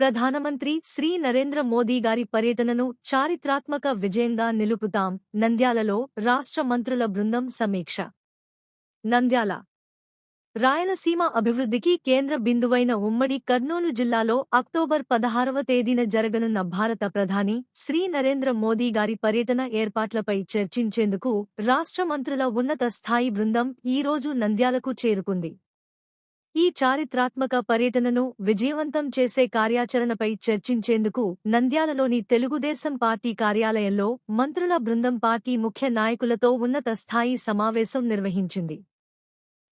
ప్రధానమంత్రి శ్రీ నరేంద్ర మోదీ గారి పర్యటనను చారిత్రాత్మక విజయంగా నిలుపుతాం. నంద్యాలలో రాష్ట్ర మంత్రుల బృందం సమీక్ష. నంద్యాల. రాయలసీమ అభివృద్ధికి కేంద్ర బిందువైన ఉమ్మడి కర్నూలు జిల్లాలో అక్టోబర్ పదహారవ తేదీన జరగనున్న భారత ప్రధాని శ్రీ నరేంద్ర మోదీ గారి పర్యటన ఏర్పాట్లపై చర్చించేందుకు రాష్ట్ర మంత్రుల ఉన్నత స్థాయి బృందం ఈరోజు నంద్యాలకు చేరుకుంది. ఈ చారిత్రాత్మక పర్యటనను విజయవంతం చేసే కార్యాచరణపై చర్చించేందుకు నంద్యాలలోని తెలుగుదేశం పార్టీ కార్యాలయంలో మంత్రుల బృందం పార్టీ ముఖ్య నాయకులతో ఉన్నత స్థాయి సమావేశం నిర్వహించింది.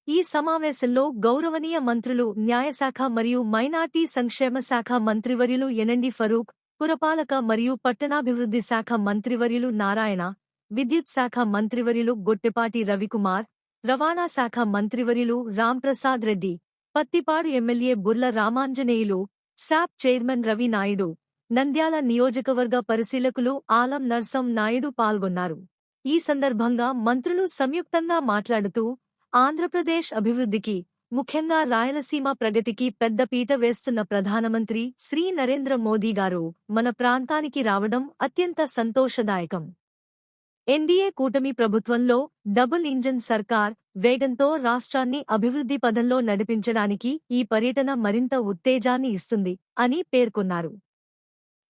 ఈ సమావేశంలో గౌరవనీయ మంత్రులు న్యాయశాఖ మరియు మైనార్టీ సంక్షేమ శాఖ మంత్రివర్యులు ఎనండి ఫరూక్ పురపాలక మరియు పట్టణాభివృద్ధి శాఖ మంత్రివర్యులు నారాయణ విద్యుత్ శాఖ మంత్రివర్యులు గొట్టెపాటి రవికుమార్ రవాణా శాఖ మంత్రివర్యులు Ramprasad Reddy Pattipadu MLA Burla Ramanjaneyulu SAAP chairman Ravi Naidu Nandyal నియోజకవర్గ పరిశీలకులు ఆలం నర్సం నాయుడు పాల్గొన్నారు. ఈ సందర్భంగా మంత్రులు సంయుక్తంగా మాట్లాడుతూ ఆంధ్రప్రదేశ్ అభివృద్ధికి ముఖ్యంగా రాయలసీమ ప్రగతికి పెద్దపీట వేస్తున్న ప్రధానమంత్రి శ్రీ నరేంద్ర మోదీ గారు మన ప్రాంతానికి రావడం అత్యంత సంతోషదాయకం. ఎన్డీఏ కూటమి ప్రభుత్వంలో డబుల్ ఇంజన్ సర్కార్ వేగంతో రాష్ట్రాన్ని అభివృద్ధి పదంలో నడిపించడానికి ఈ పర్యటన మరింత ఉత్తేజాన్ని ఇస్తుంది అని పేర్కొన్నారు.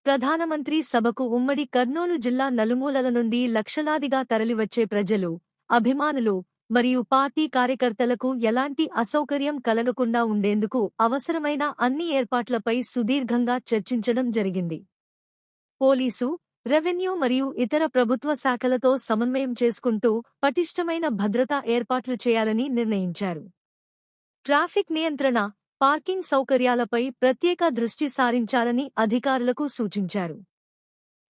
ప్రధానమంత్రి సభకు ఉమ్మడి కర్నూలు జిల్లా నలుమూలల నుండి లక్షలాదిగా తరలివచ్చే ప్రజలు అభిమానులు మరియు పార్టీ కార్యకర్తలకు ఎలాంటి అసౌకర్యం కలగకుండా ఉండేందుకు అవసరమైన అన్ని ఏర్పాట్లపై సుదీర్ఘంగా చర్చించడం జరిగింది. పోలీసు రెవెన్యూ మరియు ఇతర ప్రభుత్వ శాఖలతో సమన్వయం చేసుకుంటూ పటిష్టమైన భద్రతా ఏర్పాట్లు చేయాలని నిర్ణయించారు. ట్రాఫిక్ నియంత్రణ పార్కింగ్ సౌకర్యాలపై ప్రత్యేక దృష్టి సారించాలని అధికారులకు సూచించారు.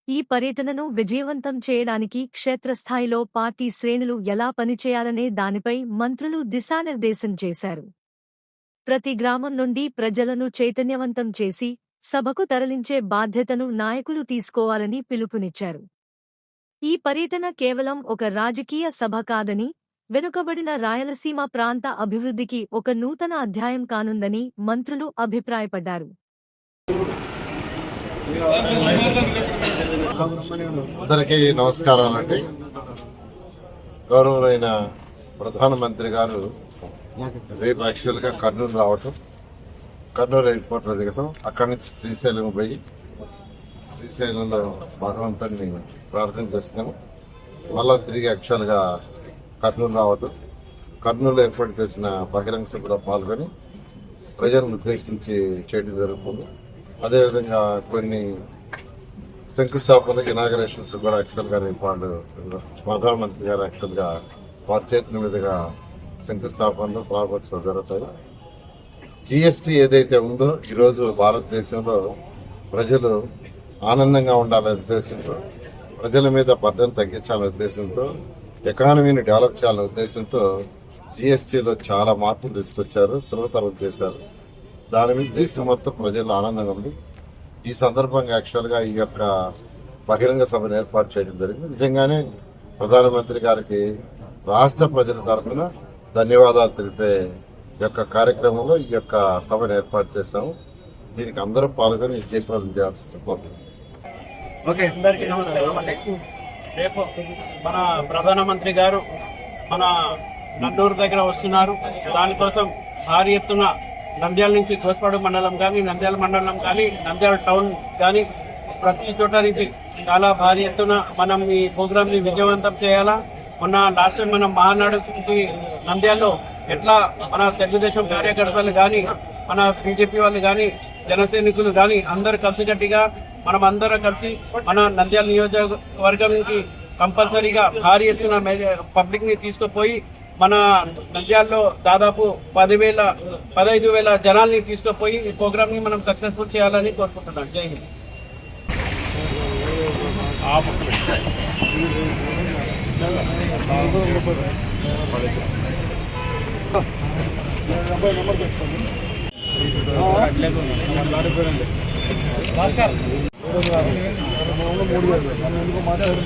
ఈ పర్యటనను విజయవంతం చేయడానికి క్షేత్రస్థాయిలో పార్టీ శ్రేణులు ఎలా పనిచేయాలనే దానిపై మంత్రులు దిశానిర్దేశం చేశారు. ప్రతి గ్రామం నుండి ప్రజలను చైతన్యవంతం చేసి సభకు తరలించే బాధ్యతను నాయకులు తీసుకోవాలని పిలుపునిచ్చారు. ఈ పర్యటన కేవలం ఒక రాజకీయ సభ కాదని వెనుకబడిన రాయలసీమ ప్రాంత అభివృద్ధికి ఒక నూతన అధ్యాయం కానుందని మంత్రులు అభిప్రాయపడ్డారు. అందరికీ నమస్కారాలండి. గౌరవమైన ప్రధానమంత్రి గారు రేపు యాక్చువల్గా కర్నూలు రావటం. కర్నూలు ఎయిర్పోర్ట్లో దిగటం అక్కడి నుంచి శ్రీశైలం పోయి శ్రీశైలంలో భగవంతుని ప్రార్థన చేస్తున్నాము. మళ్ళా తిరిగి యాక్చువల్గా కర్నూలు రావద్దు. కర్నూలు ఏర్పాటు చేసిన బహిరంగ సభలో పాల్గొని ప్రజలను ఉద్దేశించి చేయడం జరుగుతుంది. అదేవిధంగా కొన్ని శంకుస్థాపన ఇనాగరేషన్స్ కూడా యాక్చువల్గా రేపు వాళ్ళు ప్రధానమంత్రి గారు యాక్చువల్గా వారి చేతుల మీదుగా శంకుస్థాపనలు ప్రారంభోత్సవం జరుగుతాయి. జిఎస్టీ ఏదైతే ఉందో ఈరోజు భారతదేశంలో ప్రజలు ఆనందంగా ఉండాలనే ఉద్దేశంతో ప్రజల మీద బర్డన్ తగ్గించాలనే ఉద్దేశంతో ఎకానమీని డెవలప్ చేయాలనే ఉద్దేశంతో జిఎస్టీలో చాలా మార్పులు తీసుకొచ్చారు సులభతరం చేశారు. దాని మీద దేశం మొత్తం ప్రజలు ఆనందంగా ఉంది. ఈ సందర్భంగా యాక్చువల్గా ఈ యొక్క బహిరంగ సభను ఏర్పాటు చేయడం జరిగింది. నిజంగానే ప్రధానమంత్రి గారికి రాష్ట్ర ప్రజల తరఫున ధన్యవాదాలు తెలిపే యొక్క కార్యక్రమంలో ఈ యొక్క సభను ఏర్పాటు చేశాము. దీనికి అందరూ పాల్గొని జయప్రదం అందరికీ నమస్కారం రేపు మన ప్రధానమంత్రి గారు మన నందూరు దగ్గర వస్తున్నారు. దానికోసం భారీ ఎత్తున నంద్యాల నుంచి గోస్పాడు మండలం కానీ నంద్యాల మండలం కానీ నంద్యాల టౌన్ కానీ ప్రతి చోట నుంచి చాలా భారీ ఎత్తున మనం ఈ ప్రోగ్రామ్ని విజయవంతం చేయాలా? మొన్న లాస్ట్ టైం మనం మహానాడు నుంచి నంద్యాలలో ఎట్లా మన తెలుగుదేశం కార్యకర్తలు కానీ మన బీజేపీ వాళ్ళు కానీ జనసైనికులు కానీ అందరు కలిసికట్టుగా మనం అందరం కలిసి మన నంద్యాల నియోజకవర్గానికి కంపల్సరీగా భారీ ఎత్తున పబ్లిక్ని తీసుకుపోయి మన నంద్యాల్లో దాదాపు పదివేల పదహైదు వేల జనాల్ని తీసుకుపోయి ఈ ప్రోగ్రామ్ని మనం సక్సెస్ఫుల్ చేయాలని కోరుకుంటున్నాం. జై హింద్. ఆ డెబ్బై నెంబర్ మూడు వేలు ఎందుకు మాట్లాడారు